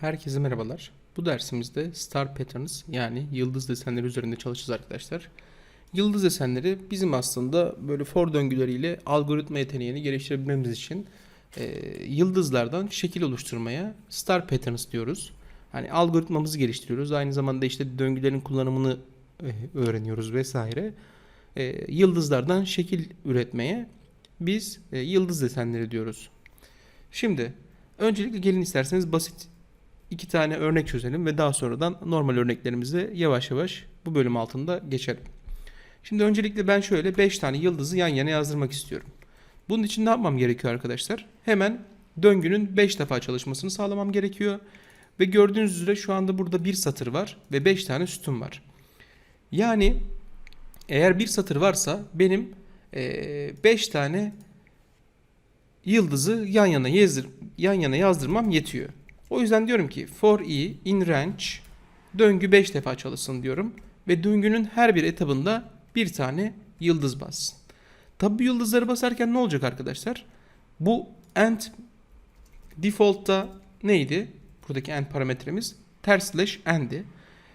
Herkese merhabalar. Bu dersimizde Star Patterns yani yıldız desenleri üzerinde çalışacağız arkadaşlar. Yıldız desenleri bizim aslında böyle for döngüleriyle algoritma yeteneğini geliştirebilmemiz için e, yıldızlardan şekil oluşturmaya Star Patterns diyoruz. Hani algoritmamızı geliştiriyoruz. Aynı zamanda işte döngülerin kullanımını e, öğreniyoruz vesaire. E, yıldızlardan şekil üretmeye biz e, yıldız desenleri diyoruz. Şimdi öncelikle gelin isterseniz basit iki tane örnek çözelim ve daha sonradan normal örneklerimize yavaş yavaş bu bölüm altında geçelim. Şimdi öncelikle ben şöyle 5 tane yıldızı yan yana yazdırmak istiyorum. Bunun için ne yapmam gerekiyor arkadaşlar? Hemen döngünün 5 defa çalışmasını sağlamam gerekiyor. Ve gördüğünüz üzere şu anda burada bir satır var ve 5 tane sütun var. Yani eğer bir satır varsa benim 5 tane yıldızı yan yana yazdır yan yana yazdırmam yetiyor. O yüzden diyorum ki for i in range döngü 5 defa çalışsın diyorum ve döngünün her bir etabında bir tane yıldız bassın. Tabi yıldızları basarken ne olacak arkadaşlar? Bu end default'ta neydi? Buradaki end parametremiz ters slash end'i.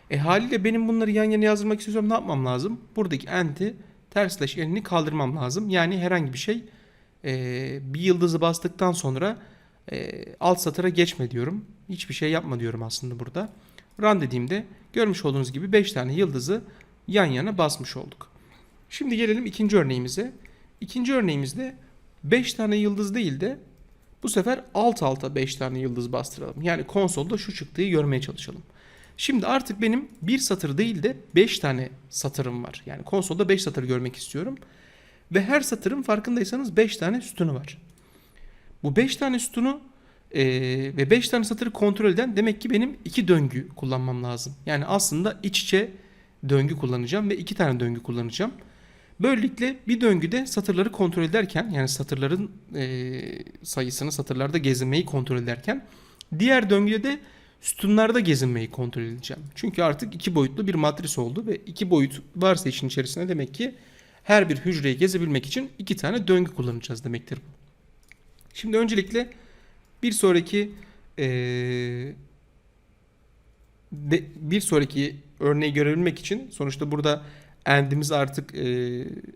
E haliyle benim bunları yan yana yazdırmak istiyorsam ne yapmam lazım? Buradaki end'i ters slash end'ini kaldırmam lazım. Yani herhangi bir şey e, bir yıldızı bastıktan sonra e, alt satıra geçme diyorum. Hiçbir şey yapma diyorum aslında burada. Run dediğimde görmüş olduğunuz gibi 5 tane yıldızı yan yana basmış olduk. Şimdi gelelim ikinci örneğimize. İkinci örneğimizde 5 tane yıldız değil de bu sefer alt alta 5 tane yıldız bastıralım. Yani konsolda şu çıktığı görmeye çalışalım. Şimdi artık benim bir satır değil de 5 tane satırım var. Yani konsolda 5 satır görmek istiyorum. Ve her satırın farkındaysanız 5 tane sütunu var. Bu 5 tane sütunu e, ve 5 tane satırı kontrol eden demek ki benim 2 döngü kullanmam lazım. Yani aslında iç içe döngü kullanacağım ve 2 tane döngü kullanacağım. Böylelikle bir döngüde satırları kontrol ederken yani satırların e, sayısını satırlarda gezinmeyi kontrol ederken diğer döngüde de sütunlarda gezinmeyi kontrol edeceğim. Çünkü artık iki boyutlu bir matris oldu ve iki boyut varsa işin içerisinde demek ki her bir hücreyi gezebilmek için iki tane döngü kullanacağız demektir bu. Şimdi öncelikle bir sonraki ee, de, bir sonraki örneği görebilmek için sonuçta burada endimiz artık e,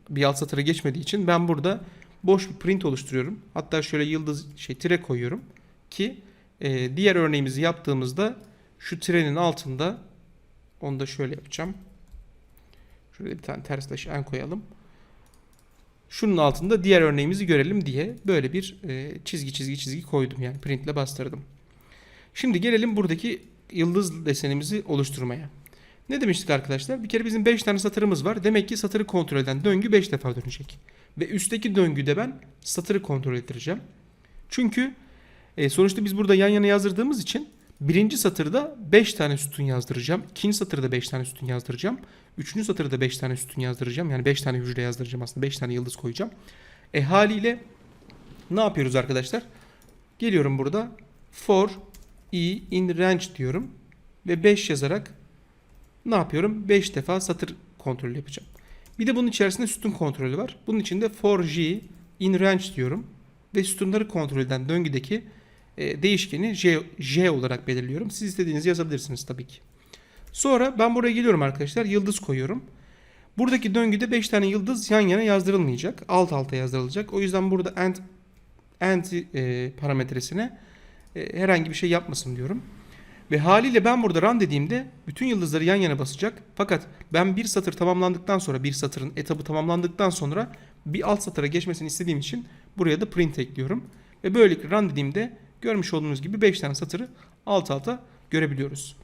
bir alt satıra geçmediği için ben burada boş bir print oluşturuyorum. Hatta şöyle yıldız şey tire koyuyorum ki e, diğer örneğimizi yaptığımızda şu trenin altında onu da şöyle yapacağım. Şöyle bir tane ters taş en koyalım. Şunun altında diğer örneğimizi görelim diye böyle bir e, çizgi çizgi çizgi koydum. Yani printle bastırdım. Şimdi gelelim buradaki yıldız desenimizi oluşturmaya. Ne demiştik arkadaşlar? Bir kere bizim 5 tane satırımız var. Demek ki satırı kontrol eden döngü 5 defa dönecek. Ve üstteki döngüde ben satırı kontrol ettireceğim. Çünkü e, sonuçta biz burada yan yana yazdırdığımız için birinci satırda 5 tane sütun yazdıracağım. İkinci satırda 5 tane sütun yazdıracağım. Üçüncü satırda 5 tane sütun yazdıracağım. Yani 5 tane hücre yazdıracağım aslında. 5 tane yıldız koyacağım. E haliyle ne yapıyoruz arkadaşlar? Geliyorum burada. For i in range diyorum. Ve 5 yazarak ne yapıyorum? 5 defa satır kontrolü yapacağım. Bir de bunun içerisinde sütun kontrolü var. Bunun için de for j in range diyorum. Ve sütunları kontrol eden döngüdeki e, değişkeni j, j olarak belirliyorum. Siz istediğinizi yazabilirsiniz tabii ki. Sonra ben buraya geliyorum arkadaşlar. Yıldız koyuyorum. Buradaki döngüde 5 tane yıldız yan yana yazdırılmayacak. Alt alta yazdırılacak. O yüzden burada end, end e, parametresine e, herhangi bir şey yapmasın diyorum. Ve haliyle ben burada run dediğimde bütün yıldızları yan yana basacak. Fakat ben bir satır tamamlandıktan sonra bir satırın etabı tamamlandıktan sonra bir alt satıra geçmesini istediğim için buraya da print ekliyorum. Ve böylelikle run dediğimde görmüş olduğunuz gibi 5 tane satırı alt alta görebiliyoruz.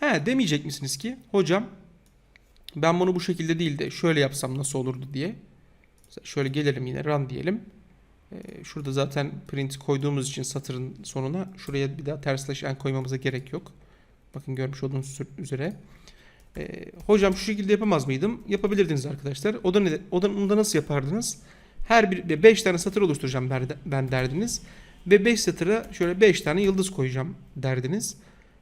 He demeyecek misiniz ki hocam ben bunu bu şekilde değil de şöyle yapsam nasıl olurdu diye. Şöyle gelelim yine run diyelim. Ee, şurada zaten print koyduğumuz için satırın sonuna şuraya bir daha ters slash n koymamıza gerek yok. Bakın görmüş olduğunuz üzere. Ee, hocam şu şekilde yapamaz mıydım? Yapabilirdiniz arkadaşlar. O da ne? O da, onu da nasıl yapardınız? Her bir 5 tane satır oluşturacağım ben derdiniz. Ve 5 satıra şöyle 5 tane yıldız koyacağım derdiniz.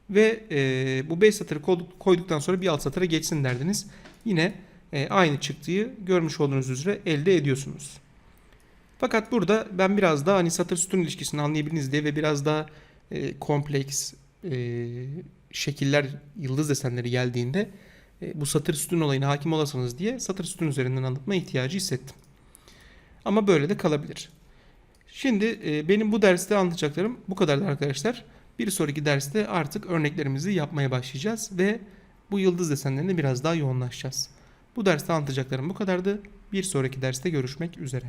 Ve e, bu 5 satırı koyduktan sonra bir alt satıra geçsin derdiniz. Yine e, aynı çıktığı görmüş olduğunuz üzere elde ediyorsunuz. Fakat burada ben biraz daha hani satır sütun ilişkisini anlayabiliniz diye ve biraz daha e, kompleks e, şekiller, yıldız desenleri geldiğinde e, bu satır sütun olayına hakim olasınız diye satır sütun üzerinden anlatma ihtiyacı hissettim. Ama böyle de kalabilir. Şimdi e, benim bu derste anlatacaklarım bu kadardı arkadaşlar. Bir sonraki derste artık örneklerimizi yapmaya başlayacağız ve bu yıldız desenlerine biraz daha yoğunlaşacağız. Bu derste anlatacaklarım bu kadardı. Bir sonraki derste görüşmek üzere.